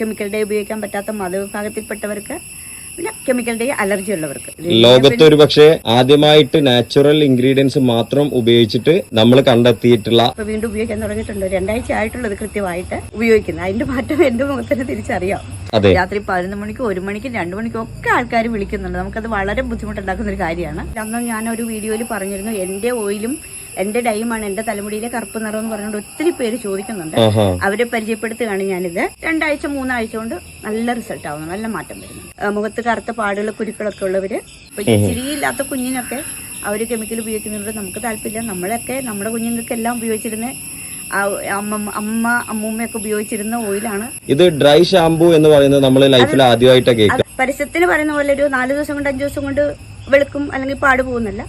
Chemical day ഉപയോഗിക്കാൻ പറ്റാത്ത മതവിഭാഗത്തിൽപ്പെട്ടവർക്ക് പിന്നെ കെമിക്കൽ ഡേ അലർജി ഉള്ളവർക്ക്. ലോകത്ത് ഒരു പക്ഷേ ആദ്യമായിട്ട് നാച്ചുറൽ ഇൻഗ്രീഡിയൻസ് മാത്രം ഉപയോഗിച്ചിട്ട് നമ്മൾ കണ്ടെത്തിയിട്ടുള്ള വീണ്ടും ഉപയോഗിക്കാൻ തുടങ്ങിയിട്ടുണ്ട്. രണ്ടാഴ്ച ആയിട്ടുള്ളത് കൃത്യമായിട്ട് ഉപയോഗിക്കുന്നത് അതിന്റെ മാറ്റം എന്റെ മുഖത്തിന് തിരിച്ചറിയാം. അതെ. രാത്രി പതിനൊന്ന് മണിക്കും ഒരു മണിക്കും രണ്ടു മണിക്കും ഒക്കെ ആൾക്കാർ വിളിക്കുന്നുണ്ട്. നമുക്കത് വളരെ ബുദ്ധിമുട്ടുണ്ടാക്കുന്ന ഒരു കാര്യമാണ്. അന്ന് ഞാൻ ഒരു വീഡിയോയിൽ പറഞ്ഞിരുന്നു എന്റെ ഓയിലും എന്റെ ഡൈമാണ് എന്റെ തലമുടിയിലെ കറുപ്പ് നിറം എന്ന് പറഞ്ഞുകൊണ്ട് ഒത്തിരി പേര് ചോദിക്കുന്നുണ്ട്. അവരെ പരിചയപ്പെടുത്തുകയാണ് ഞാനിത്. രണ്ടാഴ്ച മൂന്നാഴ്ച കൊണ്ട് നല്ല റിസൾട്ട് ആവുന്നു നല്ല മാറ്റം വരുന്നു. മുഖത്ത് കറുത്ത പാടുകൾ കുരുക്കളൊക്കെ ഉള്ളവര് ഇപ്പൊ ഇച്ചിരി ഇല്ലാത്ത കുഞ്ഞിനൊക്കെ അവർ കെമിക്കൽ ഉപയോഗിക്കുന്നവരോട് നമുക്ക് താല്പര്യമില്ല. നമ്മളൊക്കെ നമ്മുടെ കുഞ്ഞുങ്ങൾക്ക് എല്ലാം ഉപയോഗിച്ചിരുന്ന അമ്മ അമ്മ അമ്മൂമ്മയൊക്കെ ഉപയോഗിച്ചിരുന്ന ഓയിലാണ് ഇത് ഡ്രൈ ഷാംപൂ എന്ന് പറയുന്നത് നമ്മൾ ലൈഫിൽ ആദ്യമായിട്ടൊക്കെ പരസ്യത്തിന് പറയുന്ന പോലെ ഒരു നാല് ദിവസം കൊണ്ട് അഞ്ചു ദിവസം കൊണ്ട് വെളുക്കും അല്ലെങ്കിൽ പാട് പോകുന്നില്ല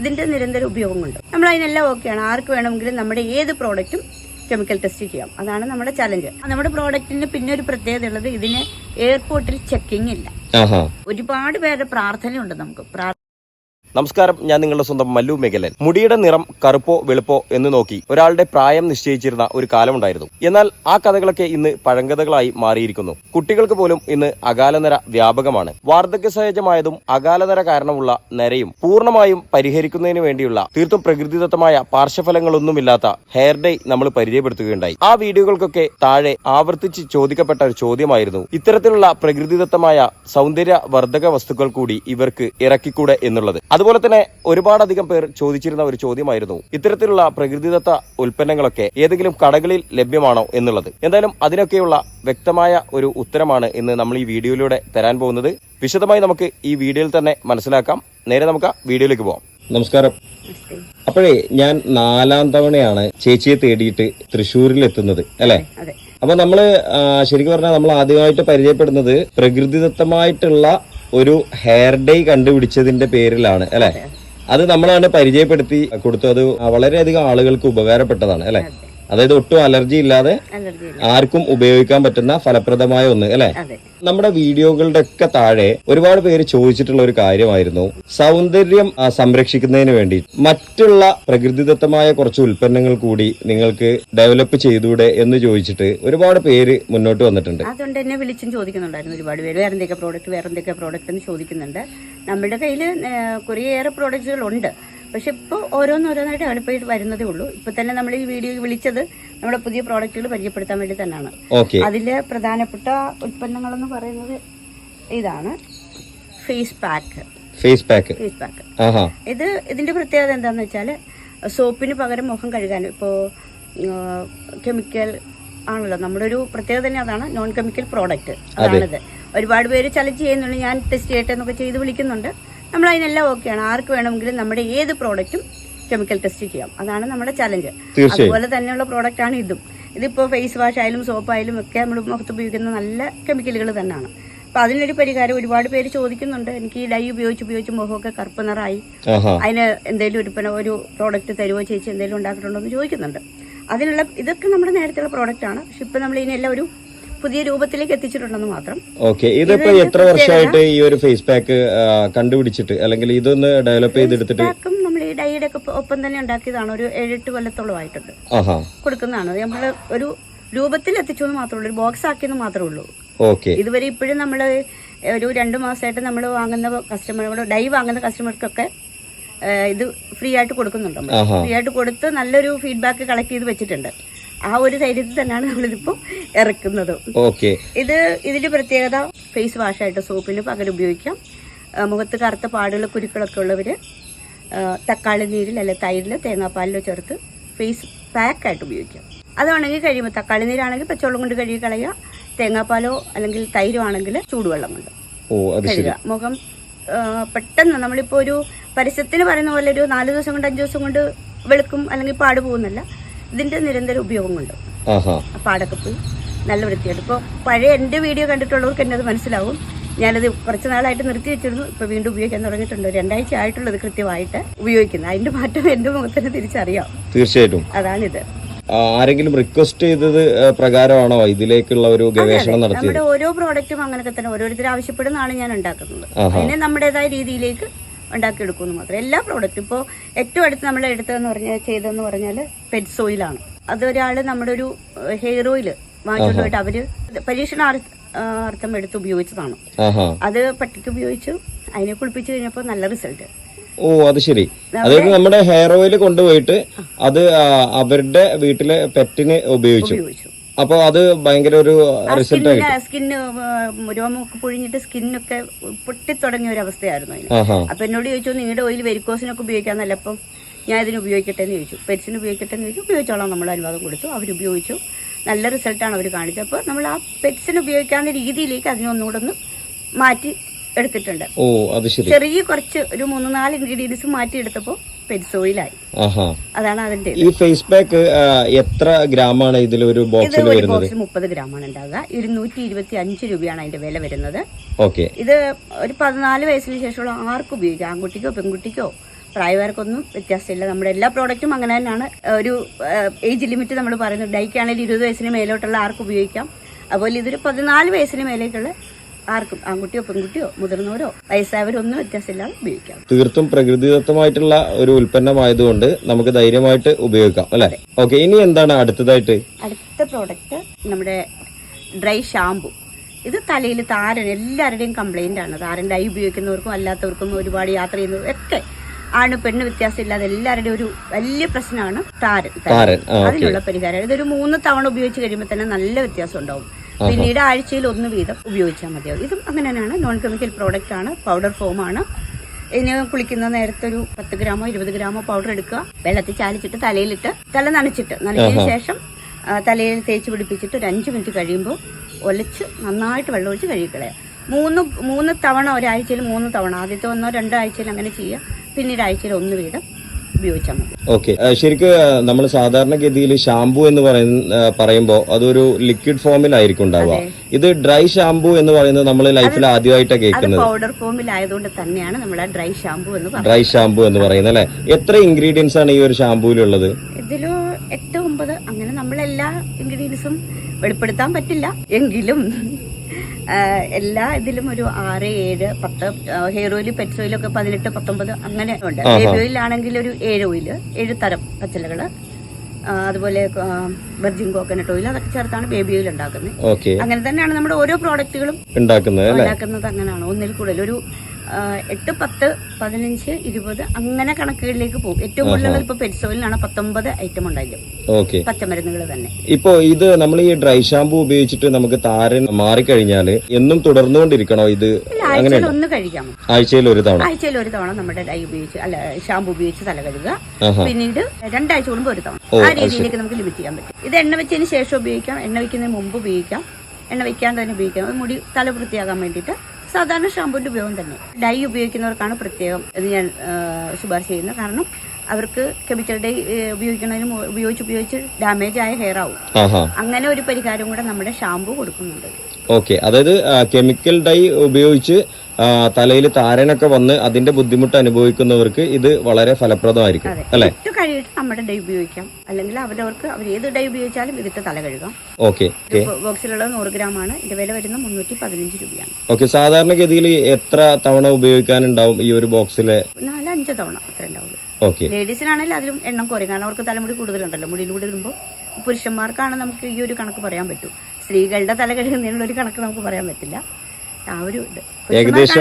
ഇതിന്റെ നിരന്തര ഉപയോഗമുണ്ട്. നമ്മൾ അതിനെല്ലാം ഓക്കെയാണ് ആർക്ക് വേണമെങ്കിലും നമ്മുടെ ഏത് പ്രോഡക്റ്റും കെമിക്കൽ ടെസ്റ്റ് ചെയ്യാം. അതാണ് നമ്മുടെ ചലഞ്ച് നമ്മുടെ പ്രോഡക്റ്റിന് പിന്നെ ഒരു പ്രത്യേകത ഉള്ളത് ഇതിന് എയർപോർട്ടിൽ ചെക്കിംഗ് ഇല്ല. ഒരുപാട് പേരുടെ പ്രാർത്ഥനയുണ്ട് നമുക്ക്. നമസ്കാരം ഞാൻ നിങ്ങളുടെ സ്വന്തം മല്ലു മേഖലൻ മുടിയുടെ നിറം കറുപ്പോ വെളുപ്പോ എന്ന് നോക്കി ഒരാളുടെ പ്രായം നിശ്ചയിച്ചിരുന്ന ഒരു കാലമുണ്ടായിരുന്നു. എന്നാൽ ആ കഥകളൊക്കെ ഇന്ന് പഴങ്കഥകളായി മാറിയിരിക്കുന്നു. കുട്ടികൾക്ക് പോലും ഇന്ന് അകാലനര വ്യാപകമാണ്. വാർദ്ധക്യ സഹജമായതും അകാലനര കാരണമുള്ള നരയും പൂർണമായും പരിഹരിക്കുന്നതിന് വേണ്ടിയുള്ള തീർത്തും പ്രകൃതിദത്തമായ പാർശ്വഫലങ്ങളൊന്നുമില്ലാത്ത ഹെയർ ഡേ നമ്മൾ പരിചയപ്പെടുത്തുകയുണ്ടായി. ആ വീഡിയോകൾക്കൊക്കെ താഴെ ആവർത്തിച്ച് ചോദിക്കപ്പെട്ട ഒരു ചോദ്യമായിരുന്നു ഇത്തരത്തിലുള്ള പ്രകൃതിദത്തമായ സൗന്ദര്യ വർദ്ധക വസ്തുക്കൾ കൂടി ഇവർക്ക് ഇറക്കിക്കൂടെ എന്നുള്ളത്. അതുപോലെ തന്നെ ഒരുപാടധികം പേർ ചോദിച്ചിരുന്ന ഒരു ചോദ്യമായിരുന്നു. ഇത്തരത്തിലുള്ള പ്രകൃതിദത്ത ഉൽപ്പന്നങ്ങളൊക്കെ ഏതെങ്കിലും കടകളിൽ ലഭ്യമാണോ എന്നുള്ളത്. എന്തായാലും അതിനൊക്കെയുള്ള വ്യക്തമായ ഒരു ഉത്തരമാണ് ഇന്ന് നമ്മൾ ഈ വീഡിയോയിലൂടെ തരാൻ പോകുന്നത്. വിശദമായി നമുക്ക് ഈ വീഡിയോയിൽ തന്നെ മനസ്സിലാക്കാം. നേരെ നമുക്ക് ആ വീഡിയോയിലേക്ക് പോവാം. നമസ്കാരം. അപ്പോഴേ ഞാൻ നാലാം തവണയാണ് ചേച്ചിയെ തേടിയിട്ട് തൃശ്ശൂരിൽ എത്തുന്നത് അല്ലേ അപ്പൊ നമ്മൾ ശരിക്കും പറഞ്ഞാൽ നമ്മൾ ആദ്യമായിട്ട് പരിചയപ്പെടുന്നത് പ്രകൃതിദത്തമായിട്ടുള്ള ഒരു ഹെയർ ഡേ കണ്ടുപിടിച്ചതിന്റെ പേരിലാണ് അല്ലെ? അത്. നമ്മളാണ് പരിചയപ്പെടുത്തി കൊടുത്തത്. അത് വളരെയധികം ആളുകൾക്ക് ഉപകാരപ്പെട്ടതാണ് അല്ലെ? അതായത് ഒട്ടും അലർജി ഇല്ലാതെ ആർക്കും ഉപയോഗിക്കാൻ പറ്റുന്ന ഫലപ്രദമായ ഒന്ന് അല്ലെ? നമ്മുടെ വീഡിയോകളുടെ ഒക്കെ താഴെ ഒരുപാട് പേര് ചോദിച്ചിട്ടുള്ള ഒരു കാര്യമായിരുന്നു. സൗന്ദര്യം സംരക്ഷിക്കുന്നതിന് വേണ്ടി. മറ്റുള്ള പ്രകൃതിദത്തമായ കുറച്ച് ഉൽപ്പന്നങ്ങൾ കൂടി നിങ്ങൾക്ക് ഡെവലപ്പ് ചെയ്തൂടെ എന്ന് ചോദിച്ചിട്ട് ഒരുപാട് പേര് മുന്നോട്ട് വന്നിട്ടുണ്ട്. അതുകൊണ്ട് എന്നെ വിളിച്ചും ചോദിക്കുന്നുണ്ടായിരുന്നു ഒരുപാട് പേര്. വേറെ എന്തൊക്കെ പ്രോഡക്റ്റ് വേറെ എന്തൊക്കെ പ്രോഡക്റ്റ് എന്ന് ചോദിക്കുന്നുണ്ട്. നമ്മുടെ കയ്യിൽ കുറേയേറെ പ്രോഡക്റ്റുകൾ ഉണ്ട് പക്ഷെ ഇപ്പോൾ ഓരോന്നോരോന്നായിട്ട് ചെയ്ത് വരുന്നതേ ഉള്ളൂ. ഇപ്പൊ തന്നെ നമ്മൾ ഈ വീഡിയോ വിളിച്ചത് നമ്മുടെ പുതിയ പ്രോഡക്റ്റുകൾ പരിചയപ്പെടുത്താൻ വേണ്ടി തന്നെയാണ്. അതിലെ പ്രധാനപ്പെട്ട ഉൽപ്പന്നങ്ങൾ എന്ന് പറയുന്നത് ഇതാണ്. Face pack face pack face pack ഇത് ഇതിന്റെ പ്രത്യേകത എന്താന്ന് വെച്ചാൽ സോപ്പിന് പകരം മുഖം കഴുകാൻ ഇപ്പോ കെമിക്കൽ ആണല്ലോ. നമ്മുടെ ഒരു പ്രത്യേകത തന്നെ അതാണ് നോൺ കെമിക്കൽ പ്രോഡക്റ്റ് അതാണിത്. ഒരുപാട് പേര് ചലഞ്ച് ചെയ്യുന്നുണ്ട്. ഞാൻ ടെസ്റ്റ് ചെയ്യട്ടെ എന്നൊക്കെ ചെയ്ത് വിളിക്കുന്നുണ്ട്. നമ്മൾ അതിനെല്ലാം ഓക്കെയാണ്. ആർക്ക് വേണമെങ്കിലും നമ്മുടെ ഏത് പ്രോഡക്റ്റും കെമിക്കൽ ടെസ്റ്റ് ചെയ്യാം. അതാണ് നമ്മുടെ ചലഞ്ച് അതുപോലെ തന്നെയുള്ള പ്രോഡക്റ്റ് ആണ് ഇതും. ഇതിപ്പോൾ ഫേസ് വാഷ് ആയാലും സോപ്പ് ആയാലും ഒക്കെ നമ്മൾ മുഖത്ത് ഉപയോഗിക്കുന്ന നല്ല കെമിക്കലുകൾ തന്നെയാണ്. അപ്പൊ അതിനൊരു പരിഹാരം ഒരുപാട് പേര് ചോദിക്കുന്നുണ്ട്. എനിക്ക് ഈ ഡൈ ഉപയോഗിച്ച് ഉപയോഗിച്ച് മുഖമൊക്കെ കറുപ്പ് നിറായി അതിന് എന്തെങ്കിലും ഒരു ഒരു പ്രോഡക്റ്റ് തരുമോ ചേച്ചി എന്തെങ്കിലും ഉണ്ടാക്കിയിട്ടുണ്ടോ എന്ന് ചോദിക്കുന്നുണ്ട്. അതിനുള്ള ഇതൊക്കെ നമ്മുടെ നേരത്തെയുള്ള പ്രോഡക്റ്റ് ആണ്. പക്ഷെ ഇപ്പൊ നമ്മൾ ഇതിനെല്ലാം ഒരു പുതിയ രൂപത്തിലേക്ക് എത്തിച്ചിട്ടുണ്ടെന്ന് മാത്രം. ഓക്കെ ഇതിപ്പോ എത്ര വർഷമായിട്ട് ഈ ഒരു ഫേസ് പാക്ക് കണ്ടുപിടിച്ചിട്ട് അല്ലെങ്കിൽ ഇതൊന്ന് ഡെവലപ്പ് ചെയ്തെടുത്തിട്ട് നമ്മൾ ഈ ഡൈയുടെ ഒക്കെ ഒപ്പം- തന്നെ ഉണ്ടാക്കിയതാണ്. ഒരു ഏഴെട്ട് കൊല്ലത്തോളം ആയിട്ടുണ്ട് കൊടുക്കുന്നതാണ്. നമ്മൾ ഒരു രൂപത്തിൽ എത്തിച്ചു എന്ന് മാത്രമേ ഉള്ളൂ. ഒരു ബോക്സ് ആക്കിയെന്ന് മാത്രമേ ഉള്ളൂ. ഓക്കെ ഇതുവരെ ഇപ്പോഴും നമ്മൾ ഒരു രണ്ട് മാസമായിട്ട് നമ്മൾ വാങ്ങുന്ന കസ്റ്റമർ ഡൈ വാങ്ങുന്ന കസ്റ്റമർക്കൊക്കെ ഇത് ഫ്രീ ആയിട്ട് കൊടുക്കുന്നുണ്ട് ഫ്രീ ആയിട്ട് കൊടുത്ത് നല്ലൊരു ഫീഡ്ബാക്ക് കളക്ട് ചെയ്ത് വെച്ചിട്ടുണ്ട്. ആ ഒരു ധൈര്യത്തിൽ തന്നെയാണ് നമ്മളിതിപ്പോൾ ഇറക്കുന്നത്. ഓക്കെ. ഇത് ഇതിന്റെ പ്രത്യേകത ഫേസ് വാഷായിട്ട് സോപ്പിന് പകരം ഉപയോഗിക്കാം. മുഖത്ത് കറുത്ത പാടുകൾ കുരുക്കളൊക്കെ ഉള്ളവര് തക്കാളി നീരിൽ അല്ലെ തൈരിൽ തേങ്ങാപ്പാലിലോ ചേർത്ത് ഫേസ് പാക്കായിട്ട് ഉപയോഗിക്കാം. അതാണെങ്കിൽ കഴിയുമ്പോൾ തക്കാളി നീരാണെങ്കിൽ പച്ചവെള്ളം കൊണ്ട് കഴുകി കളയുക. തേങ്ങാപ്പാലോ അല്ലെങ്കിൽ തൈരോ ആണെങ്കിൽ ചൂടുവെള്ളം കൊണ്ട് കഴുകുക. മുഖം പെട്ടെന്ന് നമ്മളിപ്പോൾ ഒരു പരസ്യത്തിന് പറയുന്ന പോലെ ഒരു നാല് ദിവസം കൊണ്ട് അഞ്ച് ദിവസം കൊണ്ട് വെളുക്കും അല്ലെങ്കിൽ പാട് പോകുന്നില്ല. ഇതിന്റെ നിരന്തര ഉപയോഗം കൊണ്ട് പാടൊക്കെ പോയി നല്ല വൃത്തിയായിട്ട്. ഇപ്പോൾ പഴയ എന്റെ വീഡിയോ കണ്ടിട്ടുള്ളവർക്ക് എന്നെ അത് മനസ്സിലാവും. ഞാനത് കുറച്ച് നാളായിട്ട് നിർത്തി വെച്ചിരുന്നു. ഇപ്പോൾ വീണ്ടും ഉപയോഗിക്കാൻ തുടങ്ങിയിട്ടുണ്ട്. രണ്ടാഴ്ച ആയിട്ടുള്ളത് കൃത്യമായിട്ട് ഉപയോഗിക്കുന്നത് അതിന്റെ മാറ്റം എന്റെ മുഖത്തിന് തിരിച്ചറിയാം. തീർച്ചയായിട്ടും. അതാണിത്. ആരെങ്കിലും റിക്വസ്റ്റ് ചെയ്തത് പ്രകാരമാണോ ഇതിലേക്കുള്ള ഒരു ഗവേഷണം നടത്തിയത്? നമ്മുടെ ഓരോ പ്രോഡക്റ്റും അങ്ങനെയൊക്കെ തന്നെ ഓരോരുത്തർ ആവശ്യപ്പെടുന്നതാണ് ഞാൻ ഉണ്ടാക്കുന്നത്. അതിനെ നമ്മുടേതായ രീതിയിലേക്ക് ഉണ്ടാക്കിയെടുക്കുമെന്ന് മാത്രം. എല്ലാ പ്രോഡക്റ്റും ഇപ്പോൾ ഏറ്റവും അടുത്ത് നമ്മൾ എടുത്തതെന്ന് പറഞ്ഞാൽ ചെയ്തതെന്ന് പറഞ്ഞാൽ പെറ്റ്സ് ഓയിലാണ് അതൊരാൾ നമ്മുടെ ഒരു ഹെയർ ഓയിൽ വാങ്ങിച്ചുകൊണ്ട് പോയിട്ട് അവർ പരീക്ഷണാർത്ഥം എടുത്ത് ഉപയോഗിച്ചതാണ്. അത് പട്ടിക്ക് ഉപയോഗിച്ചു അതിനെ കുളിപ്പിച്ചു കഴിഞ്ഞപ്പോൾ നല്ല റിസൾട്ട് ഓ അത് ശരി. അതായത് നമ്മുടെ ഹെയർ ഓയിൽ കൊണ്ടുപോയിട്ട് അത് അവരുടെ വീട്ടിലെ പെറ്റിന് ഉപയോഗിച്ചു. അപ്പൊ അത് ഭയങ്കര ഒരു റിസൾട്ട് സ്കിന്ന് രോമൊക്കെ പൊഴിഞ്ഞിട്ട് സ്കിന്നൊക്കെ പൊട്ടിത്തുടങ്ങിയ ഒരു അവസ്ഥയായിരുന്നു അതിന്. അപ്പൊ എന്നോട് ചോദിച്ചു നിങ്ങളുടെ ഓയിൽ വെരിക്കോസിനൊക്കെ ഉപയോഗിക്കാന്നല്ല അപ്പം ഞാൻ ഇതിന് ഉപയോഗിക്കട്ടെ എന്ന് ചോദിച്ചു. പെരിച്ചിന് ഉപയോഗിക്കട്ടെ എന്ന് ചോദിച്ചു. ഉപയോഗിച്ചോളാം നമ്മൾ അനുവാദം കൊടുത്തു. അവർ ഉപയോഗിച്ചു. നല്ല റിസൾട്ടാണ് അവർ കാണിച്ചത്. അപ്പോൾ നമ്മൾ ആ പെറ്റ്സിന് ഉപയോഗിക്കാവുന്ന രീതിയിലേക്ക് അതിനൊന്നുകൂടെ ഒന്ന് മാറ്റി എടുത്തിട്ടുണ്ട്. ഓ അത് ശരി. ചെറിയ കുറച്ച് ഒരു മൂന്ന് നാല് ഇൻഗ്രീഡിയൻസ് മാറ്റി എടുത്തപ്പോൾ പെറ്റ്സ് ഓയിലായി അതാണ് അതിന്റെ ഈ ഫേസ് പാക്ക് എത്ര ഗ്രാമാണ് ഇതിൽ ഒരു ബോക്സിൽ വരുന്നത്? മുപ്പത് ഗ്രാമാണ് ഉണ്ടാവുക. ഇരുന്നൂറ്റി ഇരുപത്തി അഞ്ച് രൂപയാണ് അതിന്റെ വില വരുന്നത്. ഓക്കെ. ഇത് ഒരു പതിനാല് വയസ്സിന് ശേഷമുള്ള ആർക്കും ഉപയോഗിക്കാം. ആൺകുട്ടിക്കോ പെൺകുട്ടിക്കോ പ്രായവർക്കൊന്നും വ്യത്യാസമില്ല. നമ്മുടെ എല്ലാ പ്രോഡക്റ്റും അങ്ങനെ തന്നെയാണ്. ഒരു ഏജ് ലിമിറ്റ് നമ്മൾ പറയുന്നത് ഡൈക്കാണെങ്കിൽ ഇരുപത് വയസ്സിന് മേലോട്ടുള്ള ആർക്കും ഉപയോഗിക്കാം? അതുപോലെ ഇതൊരു പതിനാല് വയസ്സിന് മേലേക്കുള്ള ആർക്കും ആൺകുട്ടിയോ പെൺകുട്ടിയോ മുതിർന്നവരോ വയസ്സായവരോ ഒന്നും വ്യത്യാസമില്ലാതെ ഉപയോഗിക്കാം. തീർത്തും പ്രകൃതിദത്തമായിട്ടുള്ള ഒരു ഉൽപ്പന്നമായതുകൊണ്ട് നമുക്ക് ധൈര്യമായിട്ട് ഉപയോഗിക്കാം അല്ലെ? ഓക്കെ ഇനി എന്താണ് അടുത്തതായിട്ട്? അടുത്ത പ്രോഡക്റ്റ് നമ്മുടെ ഡ്രൈ ഷാംപു ഇത് തലയിൽ താരൻ എല്ലാവരുടെയും കംപ്ലൈന്റ് ആണ്. താരൻ ഡൈ ഉപയോഗിക്കുന്നവർക്കും അല്ലാത്തവർക്കും ഒരുപാട് യാത്ര ചെയ്യുന്നവർക്കും ഒക്കെ ആണ് പെണ്ണ് വ്യത്യാസമില്ലാതെ എല്ലാവരുടെയും ഒരു വലിയ പ്രശ്നമാണ് താരൻ. അതിനുള്ള പരിഹാരം. ഇതൊരു മൂന്ന് തവണ ഉപയോഗിച്ച് കഴിയുമ്പോൾ തന്നെ നല്ല വ്യത്യാസം ഉണ്ടാവും. പിന്നീട് ആഴ്ചയിൽ ഒന്ന് വീതം ഉപയോഗിച്ചാൽ മതിയാവും. ഇതും അങ്ങനെ തന്നെയാണ്. നോൺ കെമിക്കൽ പ്രോഡക്റ്റ് ആണ്. പൗഡർ ഫോം ആണ്. ഇതിന് കുളിക്കുന്ന നേരത്തെ ഒരു പത്ത് ഗ്രാമോ ഇരുപത് ഗ്രാമോ പൗഡർ എടുക്കുക. വെള്ളത്തിൽ ചാലിച്ചിട്ട് തലയിലിട്ട് തല നനച്ചിട്ട് നനച്ചതിന് ശേഷം തലയിൽ തേച്ച് പിടിപ്പിച്ചിട്ട് ഒരു അഞ്ച് മിനിറ്റ് കഴിയുമ്പോൾ ഒലച്ച് നന്നായിട്ട് വെള്ളം ഒഴിച്ച് കഴുകിക്കളയുക. മൂന്ന് മൂന്ന് തവണ ഒരാഴ്ചയിൽ മൂന്ന് തവണ. ആദ്യത്തെ ഒന്നോ രണ്ടോ ആഴ്ചയിൽ അങ്ങനെ ചെയ്യുക. പിന്നീട് ആഴ്ചയിൽ ഒന്ന് വീതം ഉപയോഗിച്ചാൽ മതി. ഓക്കെ. ശരിക്കും നമ്മൾ സാധാരണഗതിയിൽ ഷാംപൂ എന്ന് പറയുന്ന പറയുമ്പോൾ അതൊരു ലിക്വിഡ് ഫോമിലായിരിക്കും ഉണ്ടാവുക. ഇത് ഡ്രൈ ഷാംപൂ എന്ന് പറയുന്നത് നമ്മൾ ലൈഫിൽ ആദ്യമായിട്ടാണ് കേൾക്കുന്നത്. പൗഡർ ഫോമിലായതുകൊണ്ട് തന്നെയാണ് നമ്മൾ ഡ്രൈ ഷാംപു എന്ന് പറയുന്നത്. ഡ്രൈ ഷാംപൂ എന്ന് പറയുന്നത് അല്ലേ? എത്ര ഇൻഗ്രീഡിയൻസ് ആണ് ഈ ഒരു ഷാംപൂയിലുള്ളത് ഇതിൽ എട്ട് ഒമ്പത് അങ്ങനെ നമ്മളെല്ലാ ഇൻഗ്രീഡിയൻസും വെളിപ്പെടുത്താൻ പറ്റില്ല. എങ്കിലും എല്ലാ ഇതിലും ഒരു ആറ് ഏഴ് പത്ത് ഹെയർ ഓയിൽ പെറ്റ് ഓയിലൊക്കെ പതിനെട്ട് പത്തൊമ്പത് അങ്ങനെ ഉണ്ട്. ബേബി ഓയിലാണെങ്കിൽ ഒരു ഏഴ് ഓയിൽ ഏഴ് തരം പച്ചിലകൾ അതുപോലെ വെർജിൻ കോക്കനട്ട് ഓയിൽ അതൊക്കെ ചേർത്താണ് ബേബി ഓയിൽ ഉണ്ടാക്കുന്നത്. അങ്ങനെ തന്നെയാണ് നമ്മുടെ ഓരോ പ്രോഡക്റ്റുകളും ഉണ്ടാക്കുന്നത് അങ്ങനെയാണ്. ഒന്നിൽ കൂടുതൽ ഒരു എട്ട് പത്ത് പതിനഞ്ച് ഇരുപത് അങ്ങനെ കണക്കുകളിലേക്ക് പോകും. ഏറ്റവും കൂടുതൽ ഇപ്പൊ പെരിസോലിലാണ് പത്തൊമ്പത് ഐറ്റം ഉണ്ടായിരിക്കും ഓക്കെ. പച്ചമരുന്നുകൾ തന്നെ. ഇപ്പോ ഇത് നമ്മൾ ഈ ഡ്രൈ ഷാംപൂ ഉപയോഗിച്ചിട്ട് നമുക്ക് താരൻ മാറിക്കഴിഞ്ഞാൽ എന്നും തുടർന്നുകൊണ്ടിരിക്കണോ ഇത്? ആഴ്ചയിൽ ഒന്ന് കഴിക്കാം. ആഴ്ചയിൽ ഒരു തവണ? ആഴ്ചയിൽ ഒരു തവണ നമ്മുടെ ഡൈ ഉപയോഗിച്ച് അല്ല ഷാമ്പു ഉപയോഗിച്ച് തല കഴുകുക. പിന്നീട് രണ്ടാഴ്ച കൂടുമ്പോൾ ഒരു തവണ. ആ രീതിയിലേക്ക് നമുക്ക് ലിമിറ്റ് ചെയ്യാൻ പറ്റും. ഇത് എണ്ണ വെച്ചതിന് ശേഷം ഉപയോഗിക്കാം. എണ്ണ വെക്കുന്നതിന് മുമ്പ് ഉപയോഗിക്കാം. എണ്ണ വെക്കാൻ തന്നെ ഉപയോഗിക്കാം. മുടി തല വൃത്തിയാകാൻ വേണ്ടിയിട്ട് സാധാരണ ഷാമ്പുവിന്റെ ഉപയോഗം തന്നെ. ഡൈ ഉപയോഗിക്കുന്നവർക്കാണ് പ്രത്യേകം ഇത് ഞാൻ ശുപാർശ ചെയ്യുന്നത്. കാരണം അവർക്ക് കെമിക്കൽ ഡൈ ഉപയോഗിക്കുന്നതിന് ഉപയോഗിച്ച് ഉപയോഗിച്ച് ഡാമേജ് ആയ ഹെയർ ആവും. അങ്ങനെ ഒരു പരിഹാരം കൂടെ നമ്മുടെ ഷാമ്പു കൊടുക്കുന്നുണ്ട്. ഓക്കെ. അതായത് കെമിക്കൽ ഡൈ ഉപയോഗിച്ച് തലയിൽ താരനൊക്കെ വന്ന് അതിന്റെ ബുദ്ധിമുട്ട് അനുഭവിക്കുന്നവർക്ക് ഇത് വളരെ ഫലപ്രദമായിരിക്കും അല്ലെ? നമ്മുടെ ഡൈ ഉപയോഗിക്കാം. അല്ലെങ്കിൽ അവരവർക്ക് അവർ ഏത് ഡൈ ഉപയോഗിച്ചാലും ഇതിട്ട് തല കഴുകാം. ഓക്കെ ബോക്സിലുള്ള ബോക്സിലുള്ളത് നൂറ് ഗ്രാം ആണ്. ഇതിന്റെ വില വരുന്ന മുന്നൂറ്റി പതിനഞ്ച് രൂപയാണ്. ഓക്കെ സാധാരണഗതിയിൽ എത്ര തവണ ഉപയോഗിക്കാനുണ്ടാവും ഈ ഒരു ബോക്സിലെ? നാലഞ്ച് തവണ അത്ര ഉണ്ടാവുള്ളൂ. ഓക്കെ. ലേഡീസിനാണെങ്കിൽ അതിലും എണ്ണം കുറയും. കാരണം അവർക്ക് തലമുടി കൂടുതലുണ്ടല്ലോ. മുടിയിലൂടെ ഇടുമ്പോൾ പുരുഷന്മാർക്കാണ് നമുക്ക് ഈ ഒരു കണക്ക് പറയാൻ പറ്റൂ. സ്ത്രീകളുടെ തല കഴുകുന്നതിനുള്ള ഒരു കണക്ക് നമുക്ക് പറയാൻ പറ്റില്ല. ആ ഒരു ഇത്.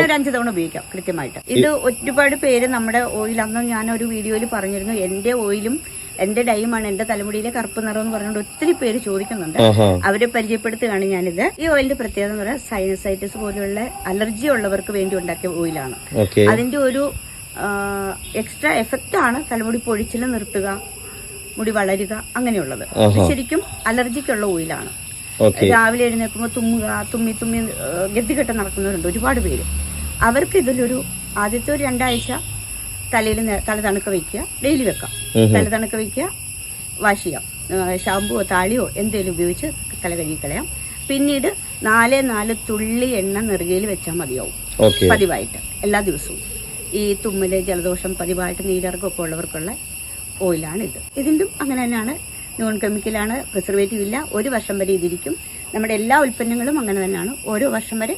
ഒരു അഞ്ച് തവണ ഉപയോഗിക്കാം കൃത്യമായിട്ട്. ഇത് ഒരുപാട് പേര് നമ്മുടെ ഓയിൽ അന്ന് ഞാൻ ഒരു വീഡിയോയിൽ പറഞ്ഞിരുന്നു എന്റെ ഓയിലും എന്റെ ഡൈമാണ് എന്റെ തലമുടിയിലെ കറുപ്പ് നിറം എന്ന് പറഞ്ഞുകൊണ്ട് ഒത്തിരി പേര് ചോദിക്കുന്നുണ്ട്. അവരെ പരിചയപ്പെടുത്തുകയാണ് ഞാനിത്. ഈ ഓയിലിന്റെ പ്രത്യേകത എന്ന് പറയുന്നത് സൈനസൈറ്റിസ് പോലെയുള്ള അലർജി ഉള്ളവർക്ക് വേണ്ടി ഉണ്ടാക്കിയ ഓയിലാണ്. അതിന്റെ ഒരു എക്സ്ട്രാ എഫക്റ്റ് ആണ് തലമുടി പൊഴിച്ചിൽ നിർത്തുക മുടി വളരുക അങ്ങനെയുള്ളത്. ശരിക്കും അലർജിക്കുള്ള ഓയിലാണ്. രാവിലെ എഴുന്നേൽക്കുമ്പോൾ തുമ്മുക തുമ്മി തുമ്മി ഗതികെട്ട് നടക്കുന്നവരുണ്ട് ഒരുപാട് പേര്. അവർക്ക് ഇതിലൊരു ആദ്യത്തെ ഒരു രണ്ടാഴ്ച തലയിൽ തല തണുക്ക വയ്ക്കുക ഡെയിലി വെക്കാം. തല തണുക്ക വയ്ക്കുക വാഷ് ചെയ്യാം. ഷാമ്പുവോ താളിയോ എന്തെങ്കിലും ഉപയോഗിച്ച് തല കഴുകിക്കളയാം പിന്നീട് നാല് നാല് തുള്ളി എണ്ണ നെറുകയിൽ വെച്ചാൽ മതിയാവും. പതിവായിട്ട് എല്ലാ ദിവസവും. ഈ തുമ്മൽ ജലദോഷം പതിവായിട്ട് നീരിറക്കമൊക്കെ ഉള്ളവർക്കുള്ള ഓയിലാണ് ഇത്. ഇതിന്റെ അങ്ങനെ തന്നെയാണ് നോൺ കെമിക്കലാണ് പ്രിസർവേറ്റീവ് ഇല്ല. ഒരു വർഷം വരെ ഇതിരിക്കും. നമ്മുടെ എല്ലാ ഉൽപ്പന്നങ്ങളും അങ്ങനെ തന്നെയാണ്. ഓരോ വർഷം വരെ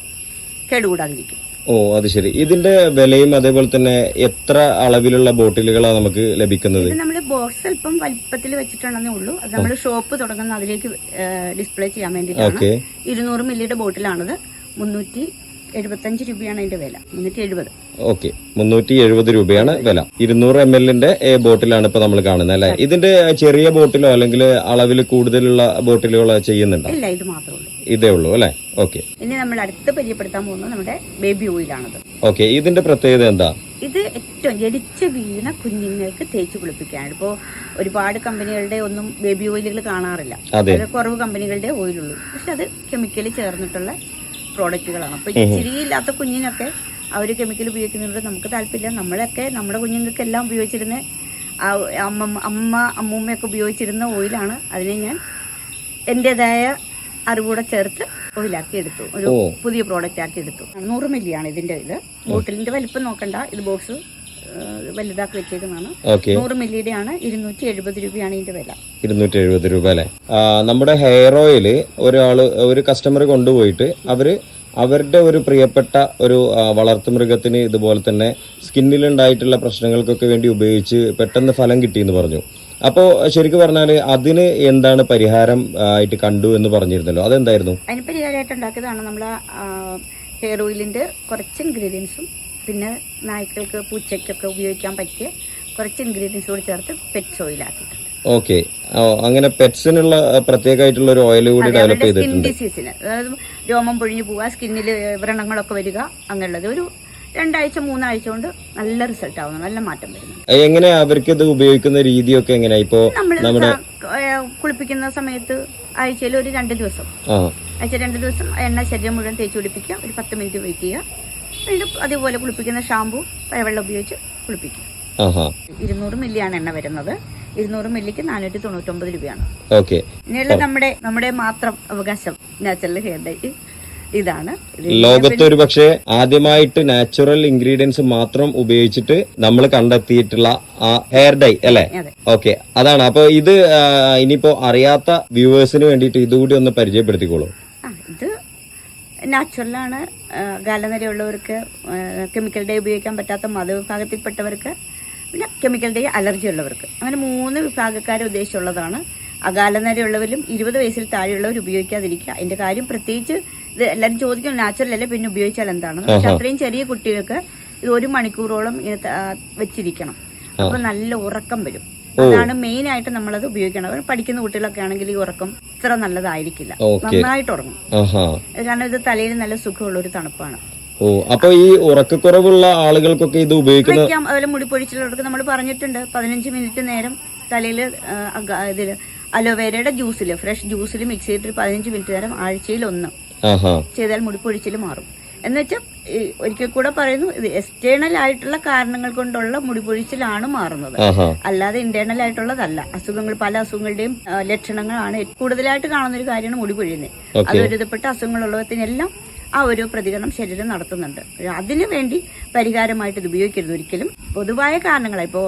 കേടുകൂടാതിരിക്കും. ഓ അത് ശരി. ഇതിന്റെ വിലയും അതേപോലെ തന്നെ എത്ര അളവിലുള്ള ബോട്ടിലുകളാണ് നമുക്ക് ലഭിക്കുന്നത്? ഇത് നമ്മൾ ബോക്സ് അല്പം വലിപ്പത്തിൽ വെച്ചിട്ടുണ്ടെന്നേ ഉള്ളൂ. അത് നമ്മൾ ഷോപ്പ് തുടങ്ങുന്ന അതിലേക്ക് ഡിസ്പ്ലേ ചെയ്യാൻ വേണ്ടിയിട്ടാണ്. ഇരുന്നൂറ് മില്ലിയുടെ ബോട്ടിലാണത്. മുന്നൂറ്റി എഴുപത്തഞ്ച് രൂപയാണ് അതിന്റെ വില. മുന്നൂറ്റി എഴുപത് ഓക്കെ. മുന്നൂറ്റി എഴുപത് രൂപയാണ് വില. ഇരുന്നൂറ് എം എല്ലിന്റെ ബോട്ടിലാണ് ഇപ്പൊ നമ്മൾ കാണുന്നത് അല്ലെ? ഇതിന്റെ ചെറിയ ബോട്ടിലോ അല്ലെങ്കിൽ അളവിൽ കൂടുതലുള്ള ബോട്ടിലുകളോ ചെയ്യുന്നുണ്ടോ? ഇല്ല ഇത് മാത്രമേ ഉള്ളൂ. ഇതേ ഉള്ളൂ അല്ലെ? ഓക്കെ. ഇനി നമ്മൾ അടുത്ത് പരിചയപ്പെടുത്താൻ പോകുന്നത് നമ്മുടെ ബേബി ഓയിലാണത്. ഓക്കെ. ഇതിന്റെ പ്രത്യേകത എന്താ? ഇത് ഏറ്റവും ജനിച്ച് വീണ കുഞ്ഞുങ്ങൾക്ക് തേച്ച് കുളിപ്പിക്കാനാണ്. ഇപ്പോൾ ഒരുപാട് കമ്പനികളുടെ ഒന്നും ബേബി ഓയിലുകൾ കാണാറില്ല. കുറവ് കമ്പനികളുടെ ഓയിലുള്ളൂ. പക്ഷെ അത് കെമിക്കലി ചേർന്നിട്ടുള്ള പ്രോഡക്റ്റുകളാണ് അപ്പൊ ഇച്ചിരി ഇല്ലാത്ത കുഞ്ഞിനൊക്കെ അവർ കെമിക്കൽ ഉപയോഗിക്കുന്നതുകൊണ്ട് നമുക്ക് താല്പര്യമില്ല. നമ്മളൊക്കെ നമ്മുടെ കുഞ്ഞുങ്ങൾക്ക് എല്ലാം ഉപയോഗിച്ചിരുന്ന അമ്മ അമ്മ അമ്മൂമ്മയൊക്കെ ഉപയോഗിച്ചിരുന്ന ഓയിലാണ് അതിനെ ഞാൻ എന്റെതായ അറിവൂടെ ചേർത്ത് ഓയിലാക്കി എടുത്തു ഒരു പുതിയ പ്രോഡക്റ്റ് ആക്കി എടുത്തു നൂറ് മില്ലിയാണ് ഇതിന്റെ ഇത്. ബോട്ടിലിന്റെ വലിപ്പം നോക്കണ്ട. ഇത് ബോക്സ് വലുതാക്കി വെച്ചേക്കുന്നതാണ്. നൂറ് മില്ലിയുടെ ആണ് ഇരുന്നൂറ്റി എഴുപത് രൂപയാണ് ഇതിന്റെ വില. ഇരുന്നൂറ്റി എഴുപത് രൂപ അല്ലേ? നമ്മുടെ ഹെയർ ഓയിൽ ഒരാൾ ഒരു കസ്റ്റമർ കൊണ്ടുപോയിട്ട് അവർ അവരുടെ ഒരു പ്രിയപ്പെട്ട ഒരു വളർത്തു വളർത്തുമൃഗത്തിന് ഇതുപോലെ തന്നെ സ്കിന്നിലുണ്ടായിട്ടുള്ള പ്രശ്നങ്ങൾക്കൊക്കെ വേണ്ടി ഉപയോഗിച്ച് പെട്ടെന്ന് ഫലം കിട്ടിയെന്ന് പറഞ്ഞു. അപ്പോ ശരിക്കും പറഞ്ഞാൽ അതിന് എന്താണ് പരിഹാരം ആയിട്ട് കണ്ടു എന്ന് പറഞ്ഞിരുന്നല്ലോ. അതെന്തായിരുന്നു? അതിന് പരിഹാരമായിട്ട് ഉണ്ടാക്കിയതാണ് നമ്മളെ ഹെയർ ഓയിലിന്റെ കുറച്ച് ഇൻഗ്രീഡിയൻസും പിന്നെ നായ്ക്കൾക്ക് പൂച്ചയ്ക്കൊക്കെ ഉപയോഗിക്കാൻ പറ്റിയ കുറച്ച് ഇൻഗ്രീഡിയൻസ് കൂടി ചേർത്ത് പെറ്റ്സ് ഓയിലാക്കിയിട്ടുണ്ട് ഓക്കെ അങ്ങനെ പെറ്റ്സിനുള്ള പ്രത്യേകമായിട്ടുള്ള ഒരു ഓയിൽ കൂടി ഡെവലപ്പ് ചെയ്തിട്ടുണ്ട്. ഡിസീസിന് അതായത് രോമം പൊഴിഞ്ഞു പോവുക സ്കിന്നിൽ വ്രണങ്ങളൊക്കെ വരിക അങ്ങനെയുള്ളത് ഒരു രണ്ടാഴ്ച മൂന്നാഴ്ച കൊണ്ട് നല്ല റിസൾട്ട് ആവുന്നു നല്ല മാറ്റം വരുന്നു. എങ്ങനെയാ അവർക്ക് ഇത് ഉപയോഗിക്കുന്ന രീതിയൊക്കെ എങ്ങനെയാ? ഇപ്പോ നമ്മൾ കുളിപ്പിക്കുന്ന സമയത്ത് ആഴ്ചയിൽ ഒരു രണ്ട് ദിവസം. ആഴ്ച രണ്ട് ദിവസം എണ്ണ ശരീരം മുഴുവൻ തേച്ച് പിടിപ്പിക്കുക ഒരു പത്ത് മിനിറ്റ് വെയിറ്റ് ചെയ്യുക. വീണ്ടും അതേപോലെ കുളിപ്പിക്കുന്ന ഷാമ്പു പഴവെള്ളം ഉപയോഗിച്ച് കുളിപ്പിക്കും. ഇരുന്നൂറ് മില്ലിയാണ് എണ്ണ വരുന്നത്. ഇരുന്നൂറ് മില്ലിക്ക് നാനൂറ്റി തൊണ്ണൂറ്റൊമ്പത് രൂപയാണ്. ഓക്കെ. ഇനിയുള്ള നമ്മുടെ നമ്മുടെ മാത്രം അവകാശം നാച്ചുറൽ ഹെയർ ഡൈ ഇതാണ്. ഇത് ലോകത്ത് ഒരു പക്ഷേ ആദ്യമായിട്ട് നാച്ചുറൽ ഇൻഗ്രീഡിയൻസ് മാത്രം ഉപയോഗിച്ചിട്ട് നമ്മൾ കണ്ടെത്തിയിട്ടുള്ള ആ ഹെയർ ഡൈ അല്ലേ? ഓക്കെ. അതാണ്. അപ്പൊ ഇത് ഇനിയിപ്പോ അറിയാത്ത വ്യൂവേഴ്സിന് വേണ്ടിയിട്ട് ഇതുകൂടി ഒന്ന് പരിചയപ്പെടുത്തിക്കോളൂ. നാച്ചുറലാണ് ഗാലനരയുള്ളവർക്ക് കെമിക്കൽ ഡേ ഉപയോഗിക്കാൻ പറ്റാത്ത മതവിഭാഗത്തിൽപ്പെട്ടവർക്ക് പിന്നെ കെമിക്കൽ ഡേ അലർജി ഉള്ളവർക്ക്. അങ്ങനെ മൂന്ന് വിഭാഗക്കാരെ ഉദ്ദേശിച്ചുള്ളതാണ്. അകാലനരയുള്ളവരും ഇരുപത് വയസ്സിൽ താഴെയുള്ളവർ ഉപയോഗിക്കാതിരിക്കുക. അതിന്റെ കാര്യം പ്രത്യേകിച്ച് ഇത് എല്ലാവരും ചോദിക്കും നാച്ചുറൽ അല്ലേ? പിന്നെ ഉപയോഗിച്ചാൽ എന്താണ്? പക്ഷെ അത്രയും ചെറിയ കുട്ടികൾക്ക് ഇത് ഒരു മണിക്കൂറോളം ഇങ്ങനെ വെച്ചിരിക്കണം. അപ്പൊ നല്ല ഉറക്കം വരും. അതാണ് മെയിൻ ആയിട്ട് നമ്മളത് ഉപയോഗിക്കണം പഠിക്കുന്ന കുട്ടികളൊക്കെ ആണെങ്കിൽ ഈ ഉറക്കം ഇത്ര നല്ലതായിരിക്കില്ല. നന്നായിട്ട് ഉറങ്ങും. കാരണം ഇത് തലയിൽ നല്ല സുഖമുള്ള ഒരു തണുപ്പാണ്. ഓ അപ്പൊ ഈ ഉറക്കക്കുറവുള്ള ആളുകൾക്കൊക്കെ ഇത് ഉപയോഗിക്കാം അതുപോലെ മുടി പൊഴിച്ചിലുള്ളവർക്ക് നമ്മൾ പറഞ്ഞിട്ടുണ്ട്. പതിനഞ്ച് മിനിറ്റ് നേരം തലയിൽ ഇതിൽ അലോവേരയുടെ ജ്യൂസിൽ ഫ്രഷ് ജ്യൂസിൽ മിക്സ് ചെയ്തിട്ട് പതിനഞ്ച് മിനിറ്റ് നേരം ആഴ്ചയിൽ ഒന്ന് ചെയ്താൽ മുടി പൊഴിച്ചിൽ മാറും. എന്ന് വെച്ചാൽ ഒരിക്കൽ കൂടെ പറയുന്നു ഇത് എക്സ്റ്റേണൽ ആയിട്ടുള്ള കാരണങ്ങൾ കൊണ്ടുള്ള മുടിപൊഴിച്ചിലാണ് മാറുന്നത്. അല്ലാതെ ഇന്റേണൽ ആയിട്ടുള്ളതല്ല. അസുഖങ്ങൾ പല അസുഖങ്ങളുടെയും ലക്ഷണങ്ങളാണ് കൂടുതലായിട്ട് കാണുന്ന ഒരു കാര്യമാണ് മുടി പൊഴിയുന്നത് ഓക്കെ. അത് ഒരുതപ്പെട്ട അസുഖങ്ങളുള്ളവത്തിനെല്ലാം ആ ഒരു പ്രതികരണം ശരീരം നടത്തുന്നുണ്ട്. അതിനു വേണ്ടി പരിഹാരമായിട്ട് ഇത് ഉപയോഗിക്കരുത് ഒരിക്കലും. പൊതുവായ കാരണങ്ങളാണ് ഇപ്പോൾ